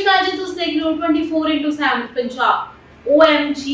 ਸ਼੍ਰੀ ਅਕਾਲ ਜੀ, ਤੁਸੀਂ ਦੇਖ ਰਹੇ ਹੋ 24/7 ਪੰਜਾਬ OMG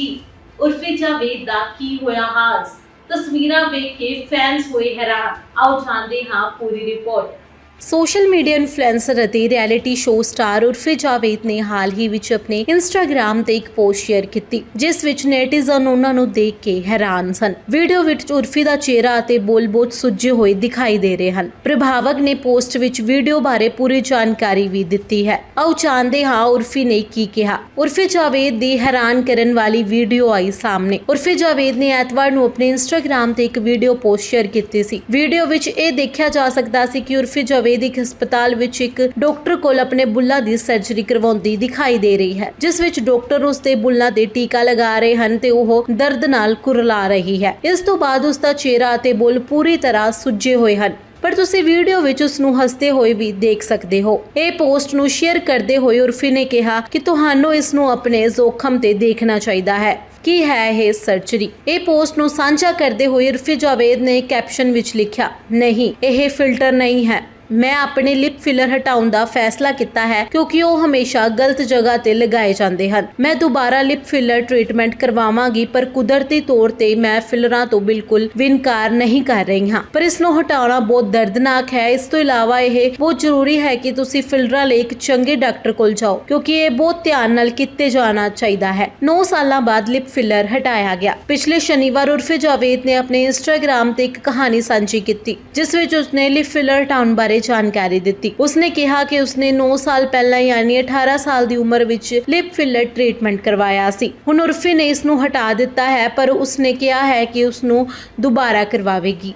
ਉਰਫੀ ਜਾਵੇਦ ਦਾ ਕੀ ਹੋਇਆ ਹਾਲ? ਤਸਵੀਰਾਂ ਵੇਖ ਕੇ ਫੈਨਸ ਹੋਏ ਹੈਰਾਨ। ਆਓ ਜਾਣਦੇ ਹਾਂ ਪੂਰੀ ਰਿਪੋਰਟ ਸੋਸ਼ਲ ਮੀਡੀਆ ਇਨਫਲੂਐਂਸਰ ਅਤੇ ਰਿਐਲਿਟੀ ਸ਼ੋਅ ਸਟਾਰ ਉਰਫੇ ਜਾਵੇਦ ਨੇ ਹਾਲ ਹੀ ਵਿੱਚ ਆਪਣੇ ਇੰਸਟਾਗ੍ਰam ਤੇ ਇੱਕ ਪੋਸਟ ਸ਼ੇਅਰ ਕੀਤੀ, ਜਿਸ ਵਿੱਚ ਨੇਟੀਜ਼ਨ ਉਹਨਾਂ ਨੂੰ ਦੇਖ ਕੇ ਹੈਰਾਨ ਸਨ। ਵੀਡੀਓ ਵਿੱਚ ਉਰਫੀ ਦਾ ਚਿਹਰਾ ਅਤੇ ਬੋਲ ਬਹੁਤ ਸੁੱਜੇ ਹੋਏ ਦਿਖਾਈ ਦੇ ਰਹੇ ਹਨ। ਪ੍ਰਭਾਵਕ ਨੇ ਪੋਸਟ ਵਿੱਚ ਵੀਡੀਓ ਬਾਰੇ ਪੂਰੀ ਜਾਣਕਾਰੀ ਵੀ ਦਿੱਤੀ ਹੈ। ਆਓ ਜਾਣਦੇ ਹਾਂ ਉਰਫੀ ਨੇ ਕੀ ਕਿਹਾ। ਉਰਫੀ ਜਾਵੇਦ ਦੀ ਹੈਰਾਨ ਕਰਨ ਵਾਲੀ ਵੀਡੀਓ ਆਈ ਸਾਹਮਣੇ। ਉਰਫੀ ਜਾਵੇਦ ਨੇ ਐਤਵਾਰ ਨੂੰ ਆਪਣੇ ਇੰਸਟਾਗ੍ਰam ਤੇ ਇੱਕ ਵੀਡੀਓ ਪੋਸਟ ਸ਼ੇਅਰ ਕੀਤੀ ਸੀ। ਵੀਡੀਓ ਵਿੱਚ ਇਹ ਦੇਖਿਆ ਜਾ ਸਕਦਾ ਸੀ ਕਿ ਉਰਫੀ ਜਾਵੇਦ ਇੱਕ ਹਸਪਤਾਲ ਵਿੱਚ ਇੱਕ ਡਾਕਟਰ ਕੋਲ ਆਪਣੇ ਬੁੱਲਾਂ ਦੀ ਸਰਜਰੀ ਕਰਵਾਉਂਦੀ ਦਿਖਾਈ ਦੇ ਰਹੀ ਹੈ, ਜਿਸ ਵਿੱਚ ਡਾਕਟਰ ਉਸ ਦੇ ਬੁੱਲਾਂ ਤੇ ਟੀਕਾ ਲਗਾ ਰਹੇ ਹਨ ਤੇ ਉਹ ਦਰਦ ਨਾਲ ਕੁਰਲਾ ਰਹੀ ਹੈ। ਇਸ ਤੋਂ ਬਾਅਦ ਉਸ ਦਾ ਚਿਹਰਾ ਅਤੇ ਬੁੱਲ ਪੂਰੀ ਤਰ੍ਹਾਂ ਸੁੱਜੇ ਹੋਏ ਹਨ। ਪਰ ਤੁਸੀਂ ਵੀਡੀਓ ਵਿੱਚ ਉਸ ਨੂੰ ਹੱਸਦੇ ਹੋਏ ਵੀ ਦੇਖ ਸਕਦੇ ਹੋ। ਇਹ ਪੋਸਟ ਨੂੰ ਸ਼ੇਅਰ ਕਰਦੇ ਹੋਏ ਉਰਫੀ ਨੇ ਕਿਹਾ ਕਿ ਤੁਹਾਨੂੰ ਇਸ ਨੂੰ ਆਪਣੇ ਜ਼ੋਖਮ ਤੇ ਦੇਖਣਾ ਚਾਹੀਦਾ ਹੈ। ਕੀ ਹੈ ਇਹ ਸਰਜਰੀ? ਇਹ ਪੋਸਟ ਨੂੰ ਸਾਂਝਾ ਕਰਦੇ ਹੋਏ ਉਰਫੀ ਜਾਵੇਦ ਨੇ ਕੈਪਸ਼ਨ ਵਿੱਚ ਲਿਖਿਆ, ਨਹੀਂ, ਇਹ ਫਿਲਟਰ ਨਹੀਂ ਹੈ। ਮੈਂ ਆਪਣੇ ਲਿਪ ਫਿਲਰ ਹਟਾਉਣ ਦਾ ਫੈਸਲਾ ਕੀਤਾ ਹੈ ਕਿਉਂਕਿ ਉਹ ਹਮੇਸ਼ਾ ਗਲਤ ਜਗ੍ਹਾ ਤੇ ਲਗਾਏ ਜਾਂਦੇ ਹਨ। ਮੈਂ ਦੁਬਾਰਾ ਲਿਪ ਫਿਲਰ ਟ੍ਰੀਟਮੈਂਟ ਕਰਵਾਵਾਂਗੀ, ਪਰ ਕੁਦਰਤੀ ਤੌਰ ਤੇ ਮੈਂ ਫਿਲਰਾਂ ਤੋਂ ਬਿਲਕੁਲ ਵੀ ਨਹੀਂ ਕਰ ਰਹੀ ਹਾਂ। ਪਰ ਇਸ ਨੂੰ ਹਟਾਉਣਾ ਬਹੁਤ ਦਰਦਨਾਕ ਹੈ। ਇਸ ਤੋਂ ਇਲਾਵਾ ਇਹ ਬਹੁਤ ਜ਼ਰੂਰੀ ਹੈ ਕਿ ਤੁਸੀਂ ਫਿਲਰਾਂ ਲਈ ਇੱਕ ਚੰਗੇ ਡਾਕਟਰ ਕੋਲ ਜਾਓ, ਕਿਉਂਕਿ ਇਹ ਬਹੁਤ ਧਿਆਨ ਨਾਲ ਕੀਤੇ ਜਾਣਾ ਚਾਹੀਦਾ ਹੈ। 9 ਸਾਲਾਂ ਬਾਅਦ ਲਿਪ ਫਿਲਰ ਹਟਾਇਆ ਗਿਆ। ਪਿਛਲੇ ਸ਼ਨੀਵਾਰ ਉਰਫੇ ਜਾਵੇਦ ਨੇ ਆਪਣੇ ਇੰਸਟਾਗ੍ਰam ਤੇ ਇੱਕ ਕਹਾਣੀ ਸਾਂਝੀ ਕੀਤੀ, ਜਿਸ ਵਿੱਚ ਉਸਨੇ ਲਿਪ ਫਿਲਰ ਹਟਾਉਣ ਬਾਰੇ ਜਾਣਕਾਰੀ ਦਿੱਤੀ। ਉਸਨੇ ਕਿਹਾ ਕਿ ਉਸਨੇ 9 ਸਾਲ ਪਹਿਲਾਂ ਯਾਨੀ 18 ਸਾਲ ਦੀ ਉਮਰ ਵਿੱਚ ਲਿਪ ਫਿਲਰ ਟ੍ਰੀਟਮੈਂਟ ਕਰਵਾਇਆ ਸੀ। ਹੁਣ ਉਰਫੀ ਨੇ ਇਸ ਨੂੰ ਹਟਾ ਦਿੱਤਾ ਹੈ, ਪਰ ਉਸਨੇ ਕਿਹਾ ਹੈ ਕਿ ਉਸ ਨੂੰ ਦੁਬਾਰਾ ਕਰਵਾਵੇਗੀ।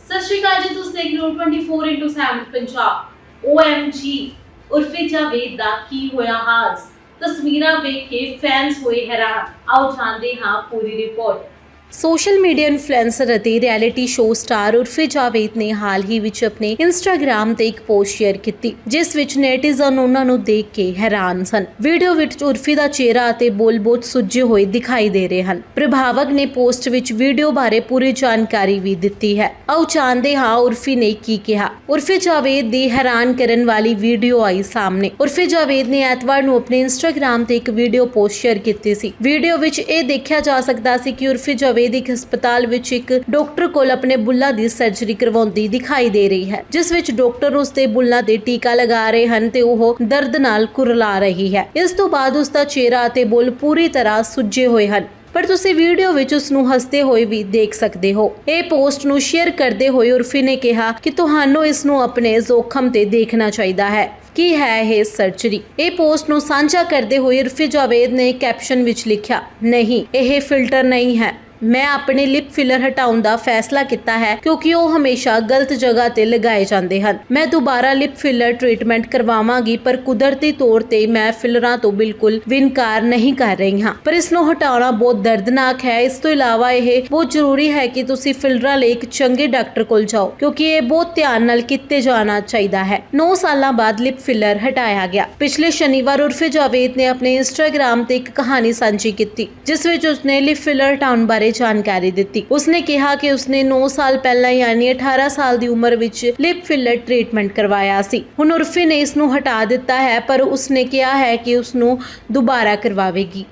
ਸਤਿ ਸ਼੍ਰੀ ਅਕਾਲ ਜੀ, ਤੁਸੀਂ ਦੇਖ ਰਹੇ ਹੋ 24/7 ਪੰਜਾਬ। OMG ਉਰਫੀ ਜਾਵੇਦ ਦਾ ਕੀ ਹੋਇਆ ਹਾਲ? ਤਸਵੀਰਾਂ ਵੇਖ ਕੇ ਫੈਨਸ ਹੋਏ ਹੈਰਾਨ। ਆਓ ਜਾਣਦੇ ਹਾਂ ਪੂਰੀ ਰਿਪੋਰਟ ਸੋਸ਼ਲ ਮੀਡੀਆ ਇਨਫਲੂਐਂਸਰ ਅਤੇ ਰਿਐਲਿਟੀ ਸ਼ੋਅ ਸਟਾਰ ਉਰਫੇ ਜਾਵੇਦ ਨੇ ਹਾਲ ਹੀ ਵਿੱਚ ਆਪਣੇ ਇੰਸਟਾਗ੍ਰam ਤੇ ਇੱਕ ਪੋਸਟ ਸ਼ੇਅਰ ਕੀਤੀ, ਜਿਸ ਵਿੱਚ ਨੇਟੀਜ਼ਨ ਉਹਨਾਂ ਨੂੰ ਦੇਖ ਕੇ ਹੈਰਾਨ ਸਨ। ਵੀਡੀਓ ਵਿੱਚ ਉਰਫੀ ਦਾ ਚਿਹਰਾ ਅਤੇ ਬੋਲ ਬਹੁਤ ਸੁੱਜੇ ਹੋਏ ਦਿਖਾਈ ਦੇ ਰਹੇ ਹਨ। ਪ੍ਰਭਾਵਕ ਨੇ ਪੋਸਟ ਵਿੱਚ ਵੀਡੀਓ ਬਾਰੇ ਪੂਰੀ ਜਾਣਕਾਰੀ ਵੀ ਦਿੱਤੀ ਹੈ। ਆਓ ਜਾਣਦੇ ਹਾਂ ਉਰਫੀ ਨੇ ਕੀ ਕਿਹਾ। ਉਰਫੀ ਜਾਵੇਦ ਦੀ ਹੈਰਾਨ ਕਰਨ ਵਾਲੀ ਵੀਡੀਓ ਆਈ ਸਾਹਮਣੇ। ਉਰਫੀ ਜਾਵੇਦ ਨੇ ਐਤਵਾਰ ਨੂੰ ਆਪਣੇ ਇੰਸਟਾਗ੍ਰam ਤੇ ਇੱਕ ਵੀਡੀਓ ਪੋਸਟ ਸ਼ੇਅਰ ਕੀਤੀ ਸੀ। ਵੀਡੀਓ ਵਿੱਚ ਇਹ ਦੇਖਿਆ ਜਾ ਸਕਦਾ ਸੀ ਕਿ ਉਰਫੀ ਜਾਵੇਦ ਹਸਪਤਾਲ ਵਿੱਚ ਇੱਕ ਡਾਕਟਰ ਕੋਲ ਆਪਣੇ ਬੁੱਲਾਂ ਦੀ ਸਰਜਰੀ ਕਰਵਾਉਂਦੀ ਦਿਖਾਈ ਦੇ ਰਹੀ ਹੈ, ਜਿਸ ਵਿੱਚ ਡਾਕਟਰ ਉਸ ਦੇ ਬੁੱਲਾਂ ਤੇ ਟੀਕਾ ਲਗਾ ਰਹੇ ਹਨ ਤੇ ਉਹ ਦਰਦ ਨਾਲ ਕੁਰਲਾ ਰਹੀ ਹੈ। ਇਸ ਤੋਂ ਬਾਅਦ ਉਸ ਦਾ ਚਿਹਰਾ ਅਤੇ ਬੁੱਲ ਪੂਰੀ ਤਰ੍ਹਾਂ ਸੁੱਜੇ ਹੋਏ ਹਨ। ਪਰ ਤੁਸੀਂ ਵੀਡੀਓ ਵਿੱਚ ਉਸ ਨੂੰ ਹੱਸਦੇ ਹੋਏ ਵੀ ਦੇਖ ਸਕਦੇ ਹੋ। ਇਹ ਪੋਸਟ ਨੂੰ ਸ਼ੇਅਰ ਕਰਦੇ ਹੋਏ ਉਰਫੀ ਨੇ ਕਿਹਾ ਕਿ ਤੁਹਾਨੂੰ ਇਸ ਨੂੰ ਆਪਣੇ ਜ਼ੋਖਮ ਤੇ ਦੇਖਣਾ ਚਾਹੀਦਾ ਹੈ। ਕੀ ਹੈ ਇਹ ਸਰਜਰੀ ਇਹ ਪੋਸਟ ਨੂੰ ਸਾਂਝਾ ਕਰਦੇ ਹੋਏ ਉਰਫੀ ਜਾਵੇਦ ਨੇ ਕੈਪਸ਼ਨ ਵਿੱਚ ਲਿਖਿਆ, ਨਹੀਂ, ਇਹ ਫਿਲਟਰ ਨਹੀਂ ਹੈ। ਮੈਂ ਆਪਣੇ ਲਿਪ ਫਿਲਰ ਹਟਾਉਣ ਦਾ ਫੈਸਲਾ ਕੀਤਾ ਹੈ ਕਿਉਂਕਿ ਉਹ ਹਮੇਸ਼ਾ ਗਲਤ ਜਗ੍ਹਾ ਤੇ ਲਗਾਏ ਜਾਂਦੇ ਹਨ। ਮੈਂ ਦੁਬਾਰਾ ਲਿਪ ਫਿਲਰ ਟ੍ਰੀਟਮੈਂਟ ਕਰਵਾਵਾਂਗੀ, ਪਰ ਕੁਦਰਤੀ ਤੌਰ ਤੇ ਮੈਂ ਫਿਲਰਾਂ ਤੋਂ ਬਿਲਕੁਲ ਵੀ ਨਹੀਂ ਕਰ ਰਹੀ ਹਾਂ। ਪਰ ਇਸ ਨੂੰ ਹਟਾਉਣਾ ਬਹੁਤ ਦਰਦਨਾਕ ਹੈ। ਇਸ ਤੋਂ ਇਲਾਵਾ ਇਹ ਬਹੁਤ ਜ਼ਰੂਰੀ ਹੈ ਕਿ ਤੁਸੀਂ ਫਿਲਰਾਂ ਲਈ ਇੱਕ ਚੰਗੇ ਡਾਕਟਰ ਕੋਲ ਜਾਓ, ਕਿਉਂਕਿ ਇਹ ਬਹੁਤ ਧਿਆਨ ਨਾਲ ਕੀਤੇ ਜਾਣਾ ਚਾਹੀਦਾ ਹੈ। 9 ਸਾਲਾਂ ਬਾਅਦ ਲਿਪ ਫਿਲਰ ਹਟਾਇਆ ਗਿਆ। ਪਿਛਲੇ ਸ਼ਨੀਵਾਰ ਉਰਫੇ ਜਾਵੇਦ ਨੇ ਆਪਣੇ ਇੰਸਟਾਗ੍ਰam ਤੇ ਇੱਕ ਕਹਾਣੀ ਸਾਂਝੀ ਕੀਤੀ, ਜਿਸ ਵਿੱਚ ਉਸਨੇ ਲਿਪ ਫਿਲਰ ਹਟਾਉਣ ਬਾਰੇ ਬਾਰੇ ਜਾਣਕਾਰੀ ਦਿੱਤੀ। ਉਸਨੇ ਕਿਹਾ ਕਿ ਉਸਨੇ 9 ਸਾਲ ਪਹਿਲਾਂ ਯਾਨੀ 18 ਸਾਲ ਦੀ ਉਮਰ ਵਿੱਚ ਲਿਪ ਫਿਲਰ ਟ੍ਰੀਟਮੈਂਟ ਕਰਵਾਇਆ ਸੀ। ਹੁਣ ਉਰਫੀ ਨੇ ਇਸ ਨੂੰ ਹਟਾ ਦਿੱਤਾ ਹੈ, ਪਰ ਉਸਨੇ ਕਿਹਾ ਹੈ ਕਿ ਉਸ ਨੂੰ ਦੁਬਾਰਾ ਕਰਵਾਵੇਗੀ।